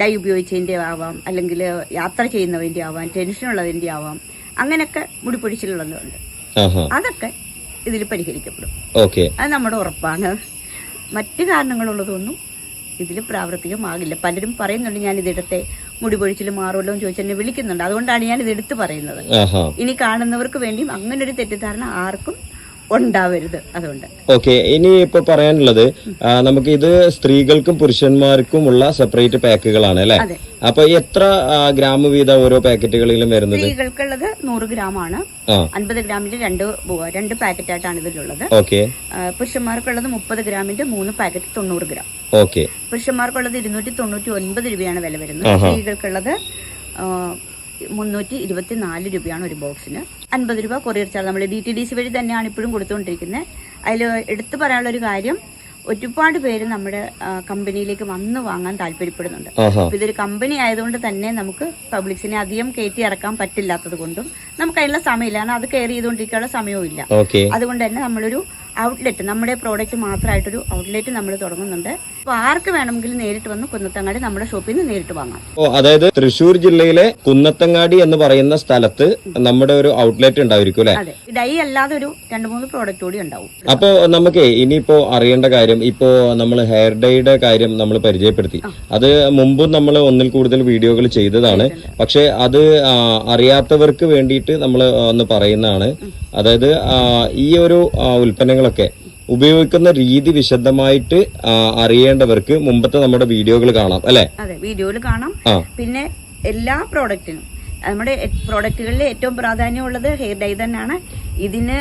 ഡൈ ഉപയോഗിച്ചതിന്റെ ആവാം അല്ലെങ്കിൽ യാത്ര ചെയ്യുന്നതിന്റെ ആവാം ടെൻഷനുള്ളതിന്റെ ആവാം അങ്ങനെയൊക്കെ മുടി പൊടിച്ചിലുള്ളതുണ്ട് അതൊക്കെ ഇതിൽ പരിഹരിക്കപ്പെടും. ഓക്കെ. അത് നമ്മുടെ ഉറപ്പാണ്. മറ്റു കാരണങ്ങളുള്ളതൊന്നും ഇതിൽ പ്രാവർത്തികമാകില്ല. പലരും പറയുന്നുണ്ട് ഞാൻ ഇതിടത്തെ മുടി പൊഴിച്ചിൽ മാറുമല്ലോ എന്ന് ചോദിച്ചെന്നെ വിളിക്കുന്നുണ്ട്. അതുകൊണ്ടാണ് ഞാൻ ഇത് എടുത്തു പറയുന്നത്. ഇനി കാണുന്നവർക്ക് വേണ്ടിയും അങ്ങനെ ഒരു തെറ്റിദ്ധാരണ ആർക്കും ഉണ്ടാവരുത്. അതുകൊണ്ട്. ഓക്കെ ഇനി ഇപ്പൊ പറയാനുള്ളത് നമുക്ക് ഇത് സ്ത്രീകൾക്കും പുരുഷന്മാർക്കും ഉള്ള സെപ്പറേറ്റ് പാക്കുകളാണ് അല്ലെ? അപ്പൊ എത്ര ഗ്രാമ ഗ്രാം വീതം ഓരോ പാക്കറ്റുകളിലും വരുന്നത്? സ്ത്രീകൾക്കുള്ളത് നൂറ് ഗ്രാമാണ്. അൻപത് ഗ്രാമിന്റെ രണ്ട് രണ്ട് പാക്കറ്റ് ആയിട്ടാണ് ഇതിലുള്ളത്. ഓക്കെ. പുരുഷന്മാർക്കുള്ളത് മുപ്പത് ഗ്രാമിന്റെ മൂന്ന് പാക്കറ്റ് തൊണ്ണൂറ് ഗ്രാം. ഓക്കെ. പുരുഷന്മാർക്കുള്ളത് ഇരുന്നൂറ്റി തൊണ്ണൂറ്റി ഒൻപത് രൂപയാണ് വില വരുന്നത്. സ്ത്രീകൾക്കുള്ളത് മുന്നൂറ്റി ഇരുപത്തി നാല് രൂപയാണ് ഒരു ബോക്സിന്. അൻപത് രൂപ കൊറിയർ ചാർജ്. നമ്മൾ ഡി ടി ഡി സി വഴി തന്നെയാണ് ഇപ്പോഴും കൊടുത്തുകൊണ്ടിരിക്കുന്നത്. അതിൽ എടുത്തു പറയാനുള്ള ഒരു കാര്യം ഒരുപാട് പേര് നമ്മുടെ കമ്പനിയിലേക്ക് വന്ന് വാങ്ങാൻ താല്പര്യപ്പെടുന്നുണ്ട്. അപ്പൊ ഇതൊരു കമ്പനി ആയതുകൊണ്ട് തന്നെ നമുക്ക് പബ്ലിക്സിനെ അധികം കയറ്റി ഇറക്കാൻ പറ്റില്ലാത്തത് കൊണ്ടും നമുക്ക് അതിനുള്ള സമയമില്ല. കാരണം അത് കെയർ ചെയ്തുകൊണ്ടിരിക്കാനുള്ള സമയവും ഇല്ല. അതുകൊണ്ട് തന്നെ നമ്മളൊരു ഔട്ട്ലെറ്റ് നമ്മുടെ പ്രോഡക്റ്റ് മാത്രമായിട്ടൊരു ഔട്ട്ലെറ്റ് നമ്മൾ തുടങ്ങുന്നുണ്ട്. അപ്പോൾ ആർക്ക് വേണമെങ്കിലും നേരിട്ട് വന്ന് കുന്നത്തങ്ങാടി നമ്മുടെ ഷോപ്പിൽ നിന്ന് നേരിട്ട് വാങ്ങാം. ഓ അതായത് തൃശ്ശൂർ ജില്ലയിലെ കുന്നത്തങ്ങാടി എന്ന് പറയുന്ന സ്ഥലത്ത് നമ്മുടെ ഒരു ഔട്ട്ലെറ്റ് ഉണ്ടായിരിക്കും അല്ലെ? അതെ. ഡൈ അല്ലാതെ ഒരു രണ്ട് മൂന്ന് പ്രോഡക്റ്റ് കൂടി ഉണ്ടാവും. അപ്പോ നമുക്ക് ഇനിയിപ്പോ അറിയേണ്ട കാര്യം ഇപ്പോ നമ്മൾ ഹെയർ ഡൈയുടെ കാര്യം നമ്മൾ പരിചയപ്പെടുത്തി. അത് മുമ്പും നമ്മൾ ഒന്നിൽ കൂടുതൽ വീഡിയോകൾ ചെയ്തതാണ്. പക്ഷെ അത് അറിയാത്തവർക്ക് വേണ്ടിയിട്ട് നമ്മൾ ഒന്ന് പറയുന്നതാണ്. അതായത് ഈ ഒരു ആ, ഉൽപ്പന്നങ്ങളൊക്കെ ഉപയോഗിക്കുന്ന രീതി വിശദമായിട്ട് അറിയേണ്ടവർക്ക് മുമ്പത്തെ നമ്മുടെ വീഡിയോകൾ കാണാം അല്ലെ? അതെ വീഡിയോയിൽ കാണാം. പിന്നെ എല്ലാ പ്രോഡക്റ്റിനും നമ്മുടെ പ്രോഡക്റ്റുകളിൽ ഏറ്റവും പ്രാധാന്യമുള്ളത് ഹെയർ ഡൈ തന്നെയാണ്. ഇതിന്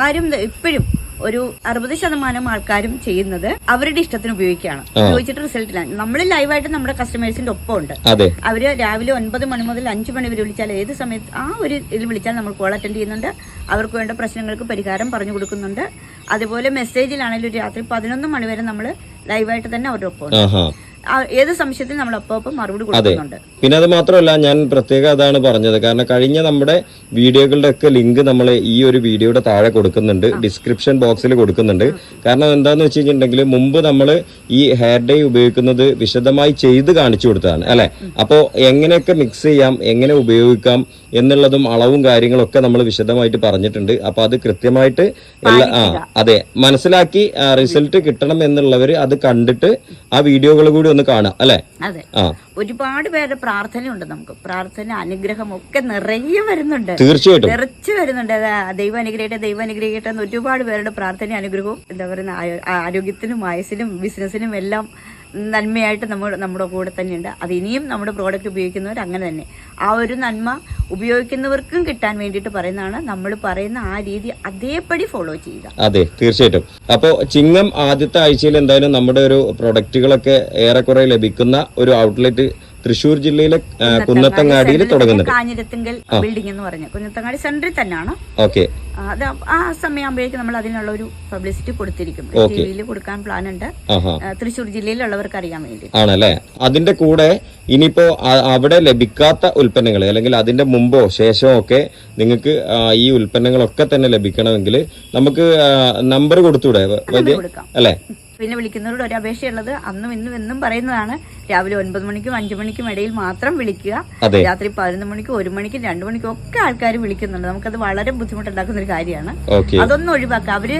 ആരും ഇപ്പോഴും ഒരു അറുപത് ശതമാനം ആൾക്കാരും ചെയ്യുന്നത് അവരുടെ ഇഷ്ടത്തിന് ഉപയോഗിക്കുകയാണ്. ഉപയോഗിച്ചിട്ട് റിസൾട്ട് ഇല്ല. നമ്മൾ ലൈവായിട്ട് നമ്മുടെ കസ്റ്റമേഴ്സിന്റെ ഒപ്പം ഉണ്ട്. അവർ രാവിലെ ഒൻപത് മണി മുതൽ അഞ്ച് മണി വരെ വിളിച്ചാൽ ഏത് സമയത്ത് ആ ഒരു ഇതിൽ വിളിച്ചാൽ നമ്മൾ കോൾ അറ്റൻഡ് ചെയ്യുന്നുണ്ട്. അവർക്ക് വേണ്ട പ്രശ്നങ്ങൾക്ക് പരിഹാരം പറഞ്ഞു കൊടുക്കുന്നുണ്ട്. അതുപോലെ മെസ്സേജിലാണെങ്കിലും രാത്രി പതിനൊന്ന് മണി വരെ നമ്മൾ ലൈവായിട്ട് തന്നെ അവരുടെ ഒപ്പം ഏത് സംശയത്തിനും നമ്മൾ അപ്പം അപ്പം മറുപടി കൊടുക്കുന്നുണ്ട്. പിന്നെ അത് മാത്രമല്ല ഞാൻ പ്രത്യേകം അതാണ് പറഞ്ഞത്. കാരണം കഴിഞ്ഞ നമ്മുടെ വീഡിയോകളുടെ ഒക്കെ ലിങ്ക് നമ്മൾ ഈ ഒരു വീഡിയോയുടെ താഴെ കൊടുക്കുന്നുണ്ട്. ഡിസ്ക്രിപ്ഷൻ ബോക്സിൽ കൊടുക്കുന്നുണ്ട്. കാരണം എന്താന്ന് വെച്ച് കഴിഞ്ഞിട്ടുണ്ടെങ്കിൽ മുമ്പ് നമ്മൾ ഈ ഹെയർ ഡേ ഉപയോഗിക്കുന്നത് വിശദമായി ചെയ്ത് കാണിച്ചു കൊടുത്തതാണ് അല്ലെ? അപ്പോൾ എങ്ങനെയൊക്കെ മിക്സ് ചെയ്യാം എങ്ങനെ ഉപയോഗിക്കാം എന്നുള്ളതും അളവും കാര്യങ്ങളൊക്കെ നമ്മൾ വിശദമായിട്ട് പറഞ്ഞിട്ടുണ്ട്. അപ്പൊ അത് കൃത്യമായിട്ട് എല്ലാ ആ അതെ. മനസ്സിലാക്കി റിസൾട്ട് കിട്ടണം എന്നുള്ളവർ അത് കണ്ടിട്ട് ആ വീഡിയോകൾ കൂടി ഒന്ന് കാണാം അല്ലെ? അതെ. ആ. ഒരുപാട് പേരുടെ പ്രാർത്ഥനയുണ്ട് നമുക്ക്. പ്രാർത്ഥന അനുഗ്രഹം ഒക്കെ നിറയെ വരുന്നുണ്ട്. തീർച്ചയായിട്ടും. നിറച്ചു വരുന്നുണ്ട്. ദൈവം അനുഗ്രഹിക്കട്ടെ ദൈവം അനുഗ്രഹിക്കട്ടെ എന്ന് ഒരുപാട് പേരുടെ പ്രാർത്ഥന അനുഗ്രഹവും എന്താ പറയുന്ന ആരോഗ്യത്തിനും ആയുസിനും ബിസിനസ്സിനും എല്ലാം നന്മയായിട്ട് നമ്മൾ നമ്മുടെ കൂടെ തന്നെയുണ്ട്. അത് ഇനിയും നമ്മുടെ പ്രോഡക്റ്റ് ഉപയോഗിക്കുന്നവർ അങ്ങനെ തന്നെ. ആ ഒരു നന്മ ഉപയോഗിക്കുന്നവർക്കും കിട്ടാൻ വേണ്ടിയിട്ട് പറയുന്നതാണ്. നമ്മൾ പറയുന്ന ആ രീതി അതേപടി ഫോളോ ചെയ്യുക. അതെ തീർച്ചയായിട്ടും. അപ്പോൾ ചിങ്ങം ആദ്യത്തെ ആഴ്ചയിൽ എന്തായാലും നമ്മുടെ ഒരു പ്രൊഡക്റ്റുകളൊക്കെ ഏറെക്കുറെ ലഭിക്കുന്ന ഒരു ഔട്ട്ലെറ്റ് തൃശൂർ ജില്ലയിലെ കുന്നത്തങ്ങാടിയിൽ തുടങ്ങുന്നത് കാഞ്ഞിരത്തിങ്കൽ ബിൽഡിംഗ് എന്ന് പറഞ്ഞു കുന്നത്തങ്ങാടി സെന്ററിൽ തന്നെയാണ്. ഓക്കെ. അത് ആ സമയമാകുമ്പോഴേക്കും നമ്മൾ അതിനുള്ള ഒരു പബ്ലിസിറ്റി കൊടുത്തിരിക്കും. ടി വിയിൽ കൊടുക്കാൻ പ്ലാൻ ഉണ്ട്. തൃശ്ശൂർ ജില്ലയിലുള്ളവർക്ക് അറിയാൻ വേണ്ടി. ആണല്ലേ? അതിന്റെ കൂടെ ഇനിയിപ്പോ അവിടെ ലഭിക്കാത്ത ഉൽപ്പന്നങ്ങൾ അല്ലെങ്കിൽ അതിന്റെ മുമ്പോ ശേഷമോ ഒക്കെ നിങ്ങൾക്ക് ഈ ഉൽപ്പന്നങ്ങളൊക്കെ തന്നെ ലഭിക്കണമെങ്കിൽ നമുക്ക് നമ്പർ കൊടുത്തൂടെ? അല്ലേ അല്ലെ? പിന്നെ വിളിക്കുന്നവരോട് ഒരു അപേക്ഷയുള്ളത് അന്നും ഇന്നും എന്നും പറയുന്നതാണ്. രാവിലെ ഒൻപത് മണിക്കും അഞ്ചു മണിക്കും ഇടയിൽ മാത്രം വിളിക്കുക. രാത്രി പതിനൊന്ന് മണിക്കും ഒരു മണിക്കും രണ്ടു മണിക്കും ഒക്കെ ആൾക്കാർ വിളിക്കുന്നുണ്ട്. നമുക്കത് വളരെ ബുദ്ധിമുട്ടുണ്ടാക്കുന്ന ഒരു കാര്യമാണ് അതൊന്നും ഒഴിവാക്കുക. അവർ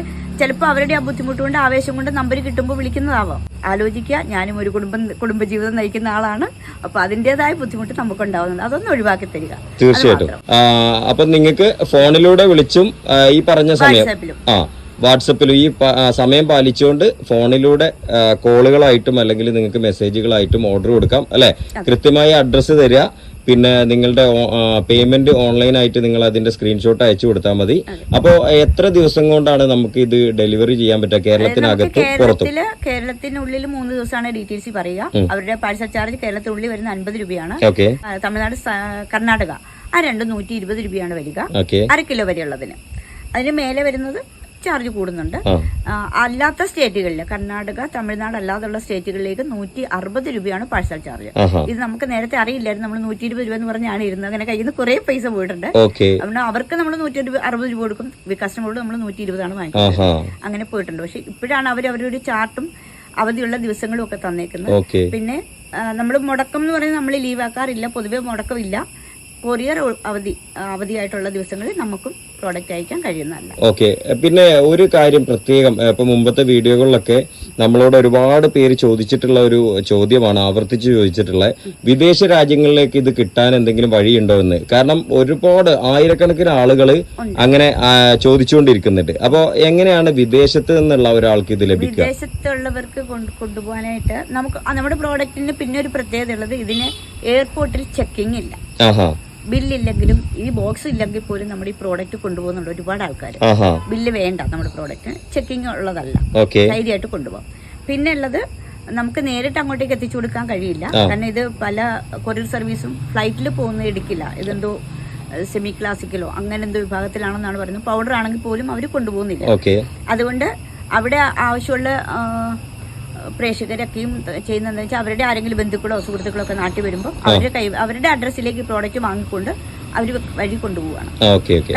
ചിലപ്പോൾ അവരുടെ ആ ബുദ്ധിമുട്ട് കൊണ്ട് ആവേശം കൊണ്ട് നമ്പർ കിട്ടുമ്പോൾ വിളിക്കുന്നതാവാം. ആലോചിക്കുക ഞാനും ഒരു കുടുംബം കുടുംബജീവിതം നയിക്കുന്ന ആളാണ്. അപ്പൊ അതിന്റെതായ ബുദ്ധിമുട്ട് നമുക്ക് ഉണ്ടാവുന്നുണ്ട് അതൊന്നും ഒഴിവാക്കി തരിക. തീർച്ചയായിട്ടും. അപ്പൊ നിങ്ങൾക്ക് ഫോണിലൂടെ വിളിച്ചും ഈ പറഞ്ഞ സമയം വാട്സാപ്പിലും. ഈ സമയം പാലിച്ചുകൊണ്ട് ഫോണിലൂടെ കോളുകളായിട്ടും അല്ലെങ്കിൽ നിങ്ങൾക്ക് മെസ്സേജുകളായിട്ടും ഓർഡർ കൊടുക്കാം അല്ലെ? കൃത്യമായ അഡ്രസ്സ് തരിക. പിന്നെ നിങ്ങളുടെ പേയ്മെന്റ് ഓൺലൈനായിട്ട് നിങ്ങൾ അതിന്റെ സ്ക്രീൻഷോട്ട് അയച്ചു കൊടുത്താൽ മതി. അപ്പോൾ എത്ര ദിവസം കൊണ്ടാണ് നമുക്ക് ഇത് ഡെലിവറി ചെയ്യാൻ പറ്റുക? കേരളത്തിനകത്ത് പുറത്തും. കേരളത്തിൽ കേരളത്തിനുള്ളിൽ മൂന്ന് ദിവസമാണ് ഡി ടി സി പറയുക അവരുടെ പാഴ്സൽ ചാർജ് കേരളത്തിനുള്ളിൽ വരുന്ന അൻപത് രൂപയാണ്. ഓക്കെ തമിഴ്നാട് കർണാടക ആ രണ്ട് നൂറ്റി ഇരുപത് രൂപയാണ് വരിക. അര കിലോ വരെയുള്ളതിന്. അതിന് മേലെ വരുന്നത് ചാർജ് കൂടുന്നുണ്ട്. അല്ലാത്ത സ്റ്റേറ്റുകളിൽ കർണാടക തമിഴ്നാട് അല്ലാതുള്ള സ്റ്റേറ്റുകളിലേക്ക് നൂറ്റി അറുപത് രൂപയാണ് പാഴ്സൽ ചാർജ്. ഇത് നമുക്ക് നേരത്തെ അറിയില്ലായിരുന്നു. നമ്മൾ നൂറ്റി ഇരുപത് രൂപ എന്ന് പറഞ്ഞാണ് ഇരുന്നത്. അങ്ങനെ കയ്യിൽ നിന്ന് കുറേ പൈസ പോയിട്ടുണ്ട്. അതുകൊണ്ട് അവർക്ക് നമ്മൾ നൂറ്റി അറുപത് രൂപ കൊടുക്കും. കസ്റ്റമറോട് നമ്മൾ നൂറ്റി ഇരുപതാണ് വാങ്ങിക്കുന്നത് അങ്ങനെ പോയിട്ടുണ്ട്. പക്ഷെ ഇപ്പോഴാണ് അവർ അവരൊരു ചാർട്ടും അവധിയുള്ള ദിവസങ്ങളും ഒക്കെ തന്നേക്കുന്നത്. പിന്നെ നമ്മൾ മുടക്കം എന്ന് പറയുന്നത് നമ്മൾ ലീവ് ലീവാക്കാറില്ല. പൊതുവെ മുടക്കമില്ല. കൊറിയർ അവധി അവധിയായിട്ടുള്ള ദിവസങ്ങളിൽ നമുക്കും പ്രോഡക്റ്റ് അയക്കാൻ കഴിയുന്നതല്ല. ഓക്കെ പിന്നെ ഒരു കാര്യം പ്രത്യേകം ഇപ്പൊ മുമ്പത്തെ വീഡിയോകളിലൊക്കെ നമ്മളോട് ഒരുപാട് പേര് ചോദിച്ചിട്ടുള്ള ഒരു ചോദ്യമാണ് ആവർത്തിച്ച് ചോദിച്ചിട്ടുള്ള വിദേശ രാജ്യങ്ങളിലേക്ക് ഇത് കിട്ടാൻ എന്തെങ്കിലും വഴിയുണ്ടോ എന്ന്? കാരണം ഒരുപാട് ആയിരക്കണക്കിന് ആളുകൾ അങ്ങനെ ചോദിച്ചുകൊണ്ടിരിക്കുന്നുണ്ട്. അപ്പോൾ എങ്ങനെയാണ് വിദേശത്ത് നിന്നുള്ള ഒരാൾക്ക് ഇത് ലഭിക്കുക? വിദേശത്തുള്ളവർക്ക് കൊണ്ടുപോകാനായിട്ട് നമുക്ക് നമ്മുടെ പ്രോഡക്റ്റിന് പിന്നെ ഒരു പ്രത്യേകത ഉള്ളത് ഇതിന് എയർപോർട്ടിൽ ചെക്കിംഗ് ഇല്ല. ആഹാ. ബില്ലില്ലെങ്കിലും ഈ ബോക്സ് ഇല്ലെങ്കിൽ പോലും നമ്മുടെ ഈ പ്രോഡക്റ്റ് കൊണ്ടുപോകുന്നുണ്ട് ഒരുപാട് ആൾക്കാർ. ബില്ല് വേണ്ട നമ്മുടെ പ്രോഡക്റ്റ് ചെക്കിംഗ് ഉള്ളതല്ല. ധൈര്യമായിട്ട് കൊണ്ടുപോകാം. പിന്നെ ഉള്ളത് നമുക്ക് നേരിട്ട് അങ്ങോട്ടേക്ക് എത്തിച്ചു കൊടുക്കാൻ കഴിയില്ല. കാരണം ഇത് പല കൊറിയർ സർവീസും ഫ്ലൈറ്റിൽ പോകുന്ന എടുക്കില്ല. ഇതെന്തോ സെമി ക്ലാസിക്കലോ അങ്ങനെ എന്തോ വിഭാഗത്തിലാണെന്നാണ് പറയുന്നത്. പൗഡർ ആണെങ്കിൽ പോലും അവർ കൊണ്ടുപോകുന്നില്ല. അതുകൊണ്ട് അവിടെ ആവശ്യമുള്ള പ്രേക്ഷകരൊക്കെയും ചെയ്യുന്നതെന്ന് വെച്ചാൽ അവരുടെ ആരെങ്കിലും ബന്ധുക്കളോ സുഹൃത്തുക്കളോ ഒക്കെ നാട്ടിൽ വരുമ്പോൾ അവരുടെ കൈ അവരുടെ അഡ്രസ്സിലേക്ക് പ്രോഡക്റ്റ് വാങ്ങിക്കൊണ്ട് അവർ വഴി കൊണ്ടുപോവാണ്.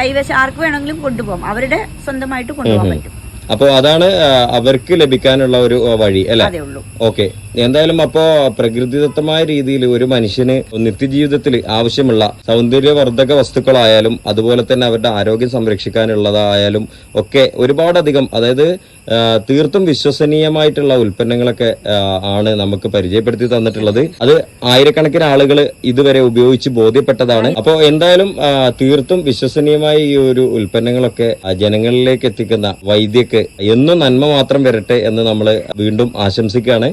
കൈവശം ആർക്ക് വേണമെങ്കിലും കൊണ്ടുപോകാം അവരുടെ സ്വന്തമായിട്ട് കൊണ്ടുപോകാൻ പറ്റും. അപ്പോൾ അതാണ് അവർക്ക് ലഭിക്കാനുള്ള ഒരു വഴി അല്ലെ? ഓക്കെ. എന്തായാലും അപ്പോ പ്രകൃതിദത്തമായ രീതിയിൽ ഒരു മനുഷ്യന് നിത്യജീവിതത്തിൽ ആവശ്യമുള്ള സൗന്ദര്യവർദ്ധക വസ്തുക്കളായാലും അതുപോലെ തന്നെ അവരുടെ ആരോഗ്യം സംരക്ഷിക്കാനുള്ളതായാലും ഒക്കെ ഒരുപാടധികം അതായത് തീർത്തും വിശ്വസനീയമായിട്ടുള്ള ഉൽപ്പന്നങ്ങളൊക്കെ ആണ് നമുക്ക് പരിചയപ്പെടുത്തി തന്നിട്ടുള്ളത്. അത് ആയിരക്കണക്കിന് ആളുകൾ ഇതുവരെ ഉപയോഗിച്ച് ബോധ്യപ്പെട്ടതാണ്. അപ്പോൾ എന്തായാലും തീർത്തും വിശ്വസനീയമായ ഈ ഒരു ഉൽപ്പന്നങ്ങളൊക്കെ ജനങ്ങളിലേക്ക് എത്തിക്കുന്ന വൈദ്യക്ക് എന്നും നന്മ മാത്രം വരട്ടെ എന്ന് നമ്മൾ വീണ്ടും ആശംസിക്കുകയാണ്.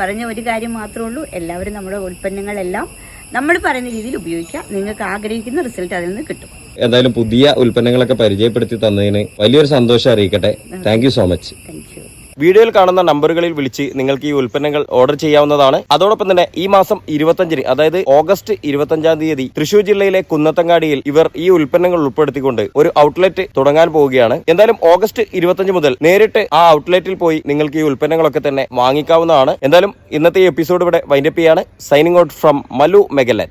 പറഞ്ഞ ഒരു കാര്യം മാത്രമേ ഉള്ളൂ. എല്ലാവരും നമ്മുടെ ഉൽപ്പന്നങ്ങളെല്ലാം നമ്മൾ പറയുന്ന രീതിയിൽ ഉപയോഗിക്കുക നിങ്ങൾക്ക് ആഗ്രഹിക്കുന്ന റിസൾട്ട് അതിൽ നിന്ന് കിട്ടും. എന്തായാലും പുതിയ ഉൽപ്പന്നങ്ങളൊക്കെ പരിചയപ്പെടുത്തി തന്നതിന് വലിയൊരു സന്തോഷം അറിയിക്കട്ടെ. താങ്ക് സോ മച്ച് വീഡിയോയിൽ കാണുന്ന നമ്പറുകളിൽ വിളിച്ച് നിങ്ങൾക്ക് ഈ ഉൽപ്പന്നങ്ങൾ ഓർഡർ ചെയ്യാവുന്നതാണ്. അതോടൊപ്പം തന്നെ ഈ മാസം ഇരുപത്തഞ്ചിന് അതായത് ഓഗസ്റ്റ് ഇരുപത്തഞ്ചാം തീയതി തൃശൂർ ജില്ലയിലെ കുന്നത്തങ്ങാടിയിൽ ഇവർ ഈ ഉൽപ്പന്നങ്ങൾ ഉൾപ്പെടുത്തിക്കൊണ്ട് ഒരു ഔട്ട്ലെറ്റ് തുടങ്ങാൻ പോവുകയാണ്. എന്തായാലും ഓഗസ്റ്റ് ഇരുപത്തഞ്ച് മുതൽ നേരിട്ട് ആ ഔട്ട്ലെറ്റിൽ പോയി നിങ്ങൾക്ക് ഈ ഉൽപ്പന്നങ്ങളൊക്കെ തന്നെ വാങ്ങിക്കാവുന്നതാണ്. എന്തായാലും ഇന്നത്തെ ഈ എപ്പിസോഡ് ഇവിടെ വൈൻഡപ്പ് ചെയ്യാണ്. Signing out from Malu Magellan